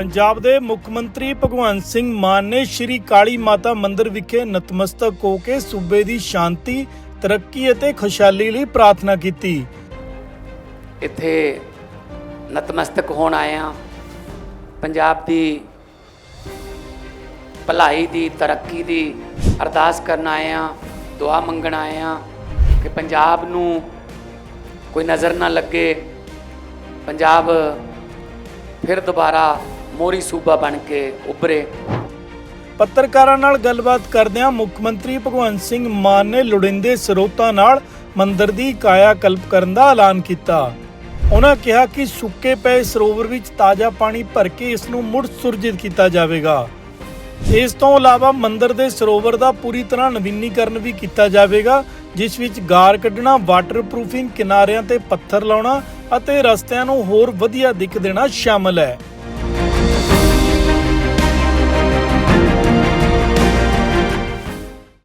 ਪੰਜਾਬ ਦੇ ਮੁੱਖ ਮੰਤਰੀ ਭਗਵੰਤ ਸਿੰਘ ਮਾਨ ਨੇ ਸ਼੍ਰੀ ਕਾਲੀ ਮਾਤਾ ਮੰਦਿਰ ਵਿਖੇ ਨਤਮਸਤਕ ਹੋ ਕੇ ਸੂਬੇ ਦੀ ਸ਼ਾਂਤੀ, ਤਰੱਕੀ ਅਤੇ ਖੁਸ਼ਹਾਲੀ ਲਈ ਪ੍ਰਾਰਥਨਾ ਕੀਤੀ। ਇੱਥੇ ਨਤਮਸਤਕ ਹੋਣ ਆਏ ਹਾਂ। ਪੰਜਾਬ ਦੀ ਭਲਾਈ ਦੀ, ਤਰੱਕੀ ਦੀ ਅਰਦਾਸ ਕਰਨ ਆਏ ਹਾਂ, ਦੁਆ ਮੰਗਣ ਆਏ ਹਾਂ ਕਿ ਪੰਜਾਬ ਨੂੰ ਕੋਈ ਨਜ਼ਰ ਨਾ ਲੱਗੇ। ਪੰਜਾਬ ਫਿਰ ਦੁਬਾਰਾ ਮੋਰੀ ਸੂਬਾ ਬਣ ਕੇ ਉੱਭਰੇ। ਪੱਤਰਕਾਰਾਂ ਨਾਲ ਗੱਲਬਾਤ ਕਰਦਿਆਂ ਮੁੱਖ ਮੰਤਰੀ ਭਗਵੰਤ ਸਿੰਘ ਮਾਨ ਨੇ ਲੋੜੀਂਦੇ ਸਰੋਤਾਂ ਨਾਲ ਮੰਦਰ ਦੀ ਕਾਇਆ ਕਲਪ ਕਰਨ ਦਾ ਐਲਾਨ ਕੀਤਾ। ਉਹਨਾਂ ਕਿਹਾ ਕਿ ਸੁੱਕੇ ਪਏ ਸਰੋਵਰ ਵਿੱਚ ਤਾਜ਼ਾ ਪਾਣੀ ਭਰ ਕੇ ਇਸ ਨੂੰ ਮੁੜ ਸੁਰਜੀਤ ਕੀਤਾ ਜਾਵੇਗਾ। ਇਸ ਤੋਂ ਇਲਾਵਾ ਮੰਦਰ ਦੇ ਸਰੋਵਰ ਦਾ ਪੂਰੀ ਤਰ੍ਹਾਂ ਨਵੀਨੀਕਰਨ ਵੀ ਕੀਤਾ ਜਾਵੇਗਾ, ਜਿਸ ਵਿੱਚ ਗਾਰ ਕੱਢਣਾ ਵਾਟਰਪ੍ਰੂਫਿੰਗ ਕਿਨਾਰਿਆਂ ਤੇ ਪੱਥਰ ਲਾਉਣਾ ਅਤੇ ਰਸਤਿਆਂ ਨੂੰ ਹੋਰ ਵਧੀਆ ਦਿੱਖ ਦੇਣਾ ਸ਼ਾਮਲ ਹੈ।